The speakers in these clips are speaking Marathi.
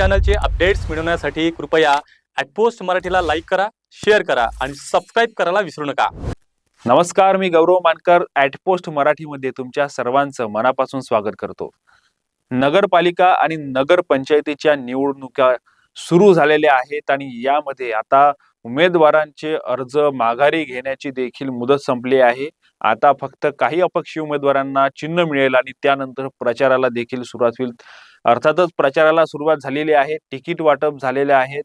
चॅनलचे अपडेट्स मिळवण्यासाठी कृपया ॲटपोस्ट मराठीला लाईक करा शेअर करा आणि सबस्क्राईब करायला विसरू नका. नमस्कार मी गौरव मानकर ॲटपोस्ट मराठीमध्ये तुमच्या सर्वांचं मनापासून स्वागत करतो. नगरपालिका आणि नगरपंचायतीच्या निवडणुका सुरू झालेल्या आहेत आणि यामध्ये आता उमेदवारांचे अर्ज माघारी घेण्याची देखील मुदत संपली आहे. आता फक्त काही अपक्षी उमेदवारांना चिन्ह मिळेल आणि त्यानंतर प्रचाराला देखील सुरुवात होईल. अर्थातच प्रचाराला सुरुवात झालेली आहे तिकीट वाटप झालेले आहेत.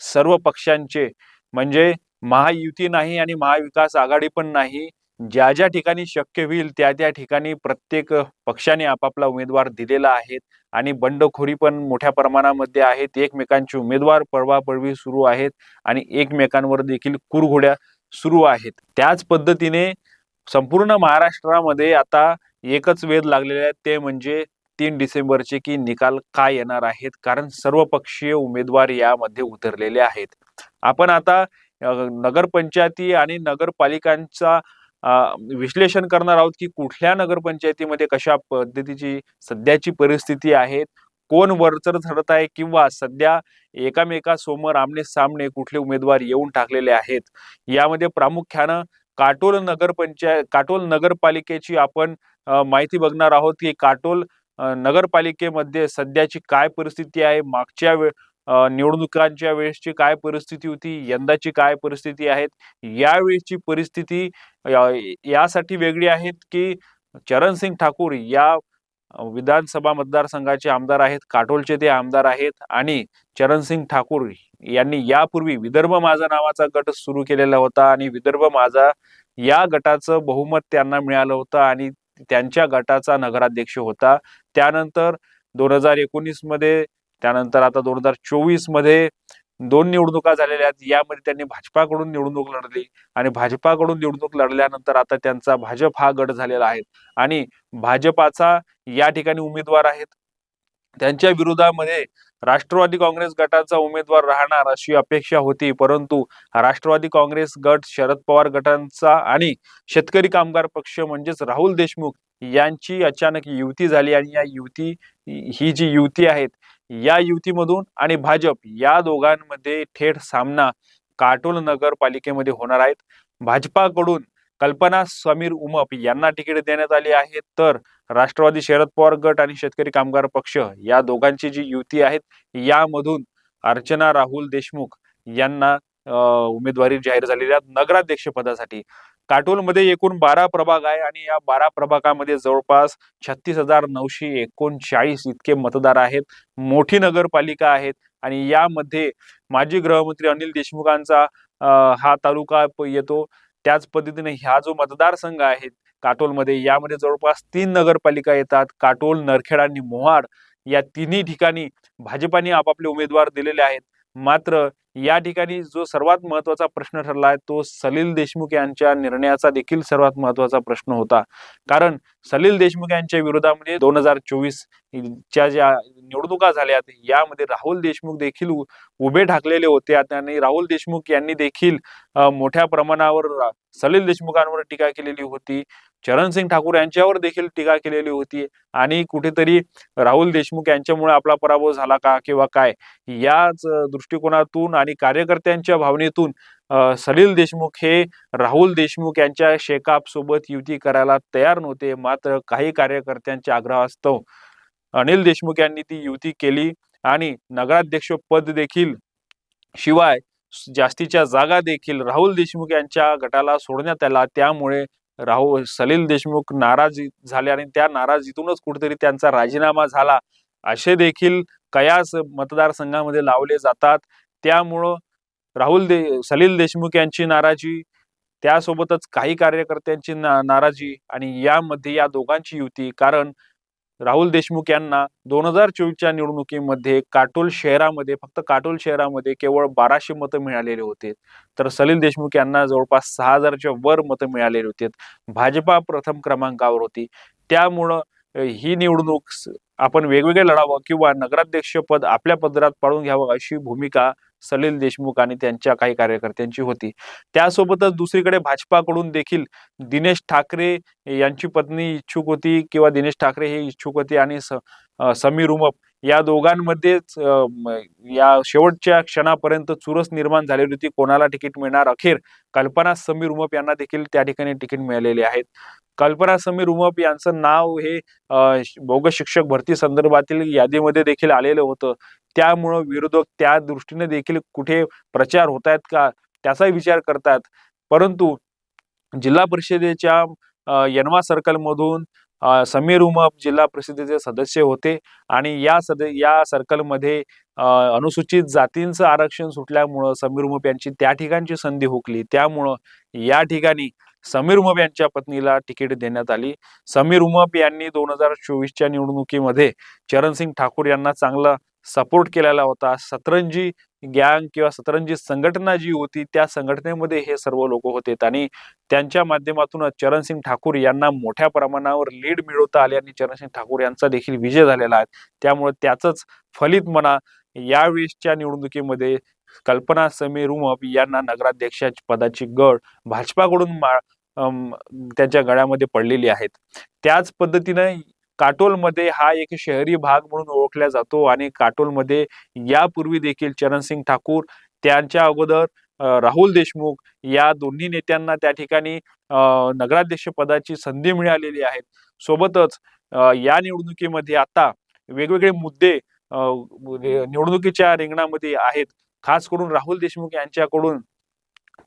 सर्व पक्षांचे म्हणजे महायुती नाही आणि महाविकास आघाडी पण नाही ज्या ज्या ठिकाणी शक्य होईल त्या त्या ठिकाणी प्रत्येक पक्षाने आपापला उमेदवार दिलेला आहेत आणि बंडखोरी पण मोठ्या प्रमाणामध्ये आहेत. एकमेकांचे उमेदवार पळवापळवी सुरू आहेत आणि एकमेकांवर देखील कुरघोड्या सुरू आहेत. त्याच पद्धतीने संपूर्ण महाराष्ट्रामध्ये आता एकच वेध लागलेले आहे ते म्हणजे तीन डिसेंबरचे की निकाल काय येणार आहेत? कारण सर्वपक्षीय उमेदवार यामध्ये उतरलेले आहेत. आपण आता नगरपंचायती आणि नगरपालिकांचा विश्लेषण करणार आहोत की कुठल्या नगरपंचायतीमध्ये कशा पद्धतीची सध्याची परिस्थिती आहे? कोण वरचर ठरत आहे? किंवा सध्या एकामेकासमोर आमने सामने कुठले उमेदवार येऊन टाकलेले आहेत? यामध्ये प्रामुख्यानं काटोल नगरपंचायत काटोल नगरपालिकेची आपण माहिती बघणार आहोत की काटोल नगरपालिकेमध्ये सध्याची काय परिस्थिती आहे? मागच्या वेळ निवडणुकांच्या वेळेसची काय परिस्थिती होती? यंदाची काय परिस्थिती आहेत? यावेळेसची परिस्थिती यासाठी वेगळी आहेत की चरणसिंग ठाकूर या विधानसभा मतदारसंघाचे आमदार आहेत काटोलचे ते आमदार आहेत आणि चरणसिंग ठाकूर यांनी यापूर्वी विदर्भ माझा नावाचा गट सुरू केलेला होता आणि विदर्भ माझा या गटाचं बहुमत त्यांना मिळालं होतं आणि त्यांच्या गटाचा नगराध्यक्ष होता. त्यानंतर दोन हजार एकोणीसमध्ये त्यानंतर आता दोन हजार चोवीसमध्ये दोन निवडणुका झालेल्या आहेत. यामध्ये त्यांनी भाजपाकडून निवडणूक लढली आणि भाजपाकडून निवडणूक लढल्यानंतर आता त्यांचा भाजप हा गट झालेला आहे. आणि भाजपाचा या ठिकाणी उमेदवार आहेत. त्यांच्या विरोधामध्ये राष्ट्रवादी काँग्रेस गटाचा उमेदवार राहणार अशी अपेक्षा होती परंतु राष्ट्रवादी काँग्रेस गट शरद पवार गटांचा आणि शेतकरी कामगार पक्ष म्हणजेच राहुल देशमुख यांची अचानक युती झाली आणि या युती ही जी युती आहेत या युतीमधून आणि भाजप या दोघांमध्ये थेट सामना काटोल नगरपालिकेमध्ये होणार आहेत. भाजपाकडून कल्पना समीर उमप यांना तिकीट देण्यात आली आहे. तर राष्ट्रवादी शरद पवार गट आणि शेतकरी कामगार पक्ष या दोघांची जी युती आहेत यामधून अर्चना राहुल देशमुख यांना उमेदवारी जाहीर झालेली आहे. नगराध्यक्ष पदासाठी काटोलमध्ये एकूण बारा प्रभाग आहे आणि या बारा प्रभागामध्ये जवळपास छत्तीस हजार नऊशे एकोणचाळीस इतके मतदार आहेत. मोठी नगरपालिका आहेत आणि यामध्ये माजी गृहमंत्री अनिल देशमुखांचा हा तालुका येतो. त्याच पद्धतीने ह्या जो मतदारसंघ आहे काटोलमध्ये यामध्ये जवळपास तीन नगरपालिका येतात. काटोल नरखेड आणि मोहाड या तिन्ही ठिकाणी भाजपाने आपापले उमेदवार दिलेले आहेत. मात्र या ठिकाणी जो सर्वात महत्त्वाचा प्रश्न ठरला आहे तो सलील देशमुख यांच्या निर्णयाचा देखील सर्वात महत्त्वाचा प्रश्न होता. कारण सलील देशमुख यांच्या विरोधामध्ये दोन हजार चोवीस च्या ज्या निवडणुका झाल्यात यामध्ये राहुल देशमुख देखील उभे ठाकलेले होते. आणि राहुल देशमुख यांनी देखील मोठ्या प्रमाणावर सलील देशमुखांवर टीका केलेली होती. चरणसिंग ठाकूर यांच्यावर देखील टीका केलेली होती. आणि कुठेतरी राहुल देशमुख यांच्यामुळे आपला पराभव झाला का किंवा काय? याच दृष्टिकोनातून आणि कार्यकर्त्यांच्या भावनेतून सलील देशमुख हे राहुल देशमुख यांच्या शेकाप सोबत युती करायला तयार नव्हते. मात्र काही कार्यकर्त्यांच्या आग्रहास्तव अनिल देशमुख यांनी ती युती केली आणि नगराध्यक्ष पद देखील शिवाय जास्तीच्या जागा देखील राहुल देशमुख यांच्या गटाला सोडण्यात आला. त्यामुळे राहू सलील देशमुख नाराज झाले आणि त्या नाराजीतूनच कुठेतरी त्यांचा राजीनामा झाला. असे देखील कयास मतदारसंघामध्ये लावले जातात. त्यामुळं राहुल दे सलील देशमुख यांची नाराजी त्यासोबतच काही कार्यकर्त्यांची ना नाराजी आणि यामध्ये या दोघांची युती. कारण राहुल देशमुख यांना दोन हजार चोवीसच्या निवडणुकीमध्ये काटोल शहरामध्ये फक्त काटोल शहरामध्ये केवळ बाराशे मतं मिळालेले होते. तर सलील देशमुख यांना जवळपास सहा हजारच्या वर मतं मिळालेली होती. भाजपा प्रथम क्रमांकावर होती. त्यामुळं ही निवडणूक आपण वेगवेगळे लढावं किंवा नगराध्यक्ष पद आपल्या पदरात पाडून घ्यावं अशी भूमिका सलील देशमुख आणि त्यांच्या काही कार्यकर्त्यांची होती. त्यासोबतच दुसरीकडे भाजपाकडून देखील दिनेश ठाकरे यांची पत्नी इच्छुक होती किंवा दिनेश ठाकरे हे इच्छुक होते आणि समीर उमप या दोघांमध्येच या शेवटच्या क्षणापर्यंत चुरस निर्माण झालेली होती. कोणाला तिकीट मिळणार अखेर? कल्पना समीर उमप यांना देखील त्या ठिकाणी तिकीट मिळालेले आहेत. कल्पना समीर उमप यांचं नाव हे बोगस शिक्षक भरती संदर्भातील यादीमध्ये देखील आलेलं होतं. त्यामुळं विरोधक त्या दृष्टीने देखील कुठे प्रचार होत आहेत का त्याचाही विचार करतात. परंतु जिल्हा परिषदेच्या यनवा सर्कलमधून समीर उमप जिल्हा परिषदेचे सदस्य होते आणि या सद या सर्कलमध्ये अनुसूचित जातींचं आरक्षण सुटल्यामुळं समीर उमप यांची त्या ठिकाणची संधी हुकली. त्यामुळं या ठिकाणी समीर उमप यांच्या पत्नीला तिकीट देण्यात आली. समीर उमप यांनी दोन हजार चोवीसच्या निवडणुकीमध्ये चरणसिंग ठाकूर यांना चांगला सपोर्ट केलेला होता. सतरंजी गँग किंवा सतरंजी संघटना जी होती त्या संघटनेमध्ये हे सर्व लोक होते. आणि त्यांच्या माध्यमातून चरणसिंग ठाकूर यांना मोठ्या प्रमाणावर लीड मिळवता आली आणि चरणसिंग ठाकूर यांचा देखील विजय झालेला आहे. त्यामुळे त्याचंच फलित म्हणा यावेळेसच्या निवडणुकीमध्ये कल्पना समीर उमप यांना नगराध्यक्ष पदाची गड भाजपाकडून त्यांच्या गळ्यामध्ये पडलेली आहेत. त्याच पद्धतीने काटोलमध्ये हा एक शहरी भाग म्हणून ओळखला जातो आणि काटोलमध्ये यापूर्वी देखील चरणसिंग ठाकूर त्यांच्या अगोदर राहुल देशमुख या दोन्ही नेत्यांना त्या ठिकाणी नगराध्यक्ष पदाची संधी मिळालेली आहे. सोबतच या निवडणुकीमध्ये आता वेगवेगळे मुद्दे निवडणुकीच्या रिंगणामध्ये आहेत. खास करून राहुल देशमुख यांच्याकडून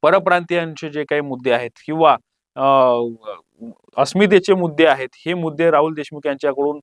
परप्रांतीयांचे जे काही मुद्दे आहेत किंवा अस्मितेचे मुद्दे आहेत. हे मुद्दे राहुल देशमुख यांच्याकडून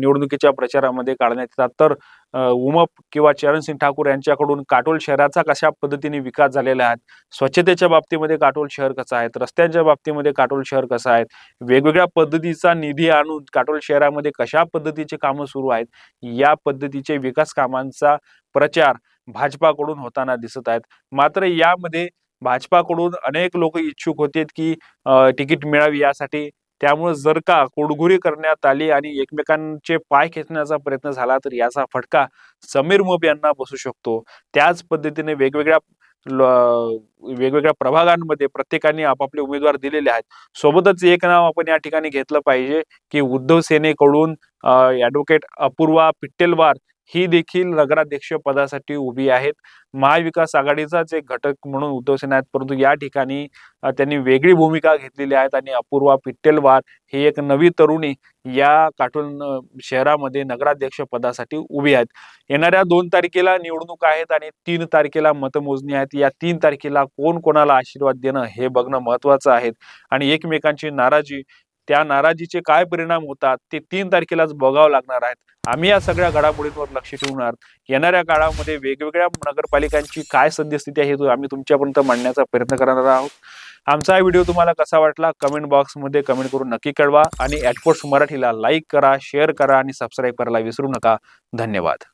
निवडणुकीच्या प्रचारामध्ये काढण्यात येतात. तर उमप किंवा चरणसिंग ठाकूर यांच्याकडून काटोल शहराचा कशा पद्धतीने विकास झालेला आहे? स्वच्छतेच्या बाबतीमध्ये काटोल शहर कसं आहे? रस्त्यांच्या बाबतीमध्ये काटोल शहर कसं आहे? वेगवेगळ्या पद्धतीचा निधी आणून काटोल शहरामध्ये कशा पद्धतीचे कामं सुरू आहेत? या पद्धतीचे विकास कामांचा प्रचार भाजपाकडून होताना दिसत आहेत. मात्र यामध्ये भाजपाकडून अनेक लोक इच्छुक होते की तिकीट मिळावी यासाठी. त्यामुळे जर का कोडघुरी करण्यात आली आणि एकमेकांचे पाय खेचण्याचा प्रयत्न झाला तर याचा फटका समीर मोब यांना बसू शकतो. त्याच पद्धतीने वेगवेगळ्या वेगवेगळ्या प्रभागांमध्ये प्रत्येकाने आपापले उमेदवार दिलेले आहेत. सोबतच एक नाव आपण या ठिकाणी घेतलं पाहिजे की उद्धव सेनेकडून ऍडव्होकेट अपूर्वा पिट्टेलवार ही देखील नगराध्यक्ष पदासाठी उभी आहेत. महाविकास आघाडीचाच एक घटक म्हणून उद्धव सेना आहेत. परंतु या ठिकाणी त्यांनी वेगळी भूमिका घेतलेली आहेत आणि अपूर्वा पिट्टेलवार ही एक नवी तरुणी या काटोल शहरामध्ये नगराध्यक्ष पदासाठी उभी आहेत. येणाऱ्या दोन तारखेला निवडणूक आहेत आणि तीन तारखेला मतमोजणी आहेत. या तीन तारखेला कोण कोणाला आशीर्वाद देणं हे बघणं महत्वाचं आहे. आणि एकमेकांची नाराजी त्या नाराजीचे काय परिणाम होतात ते तीन तारखेलाच बघावं लागणार आहेत. आम्ही या सगळ्या घडामोडींवर लक्ष ठेवणार येणाऱ्या काळामध्ये वेगवेगळ्या नगरपालिकांची काय सद्यस्थिती आहे तो आम्ही तुमच्यापर्यंत मांडण्याचा प्रयत्न करणार आहोत. आमचा व्हिडिओ तुम्हाला कसा वाटला कमेंट बॉक्समध्ये कमेंट करून नक्की कळवा आणि ॲटपोर्ट्स मराठीला लाईक करा शेअर करा आणि सबस्क्राईब करायला विसरू नका. धन्यवाद.